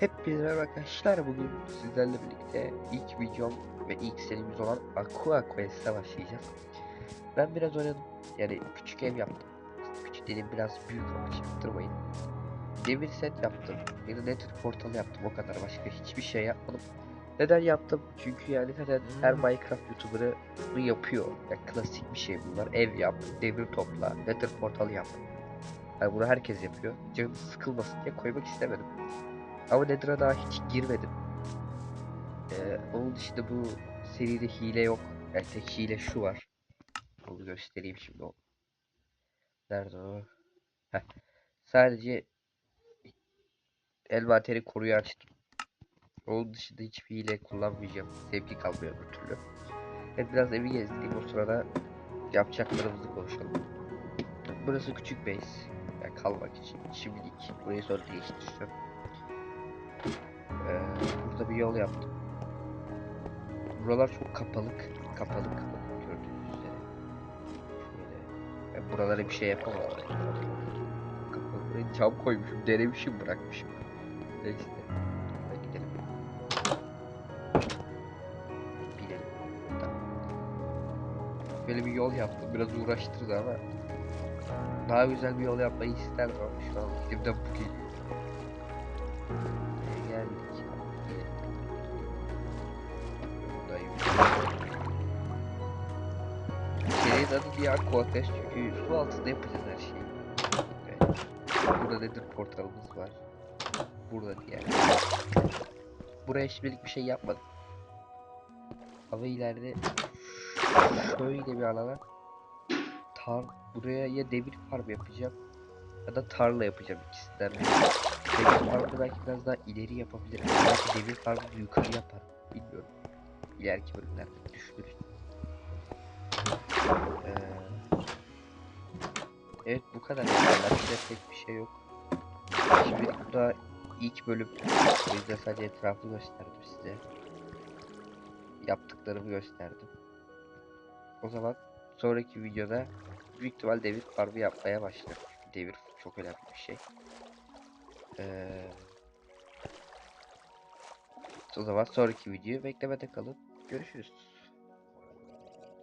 Hepinize merhaba arkadaşlar. Bugün sizlerle birlikte ilk videom ve ilk serimiz olan Aqua Quest'e başlayacağız. Ben biraz oynadım. Yani küçük ev yaptım. Küçük dediğim biraz büyük ama çaktırmayın. Demir set yaptım. Bir de Nether portalı yaptım o kadar. Başka hiçbir şey yapmadım. Neden yaptım? Çünkü yani zaten her Minecraft YouTuber'ı bunu yapıyor. Yani klasik bir şey bunlar. Ev yap, demir topla, Nether portalı yap. Yani bunu herkes yapıyor. Canım sıkılmasın diye koymak istemedim. Ama Nether'a daha hiç girmedim. Ee, onun dışında bu seride hile yok. Yani tek hile şu var. Onu göstereyim şimdi. Nerede o? Heh. Sadece envanteri koruyu açtım. Onun dışında hiçbir hile kullanmayacağım. Sevgi kalmıyor bir türlü. Evet biraz evi gezdireyim o sırada yapacaklarımızı konuşalım. Burası küçük base. Yani kalmak için. Şimdilik burayı sonra değiştireceğim. Ee, burada bir yol yaptım. Buralar çok kapalık. Kapalık kapalık gördüğünüz üzere. Şöyle. Ben buralara bir şey yapamadım. Kapalı. Cam koymuşum. Denemişim bırakmışım. Neyse. Gidelim. Binelim. Tamam. Böyle bir yol yaptım. Biraz uğraştırdı ama daha güzel bir yol yapmayı isterdim ama şu an elimden bu geliyor. Geldik. Serinin adı diye Aquates çünkü su altında yapacağız her şeyi. Evet. Burada nedir portalımız var. Burada diğer. Buraya şimdilik bir şey yapmadım. Ama ileride şöyle bir alana tar buraya ya demir farm yapacağım ya da tarla yapacağım ikisinden biri. Demir farmı belki biraz daha ileri yapabilirim. Belki demir farmı yukarı yaparım. Bilmiyorum. İleriki bölümlerde düşünürüz. Ee, evet bu kadar. Başka pek bir şey yok. Şimdi bu da ilk bölüm. O sadece etrafı gösterdim size. Yaptıklarımı gösterdim. O zaman sonraki videoda büyük ihtimal devir farmı yapmaya başlarım. Çünkü devir çok önemli bir şey. Ee, o zaman sonraki videoyu beklemede kalın. Görüşürüz.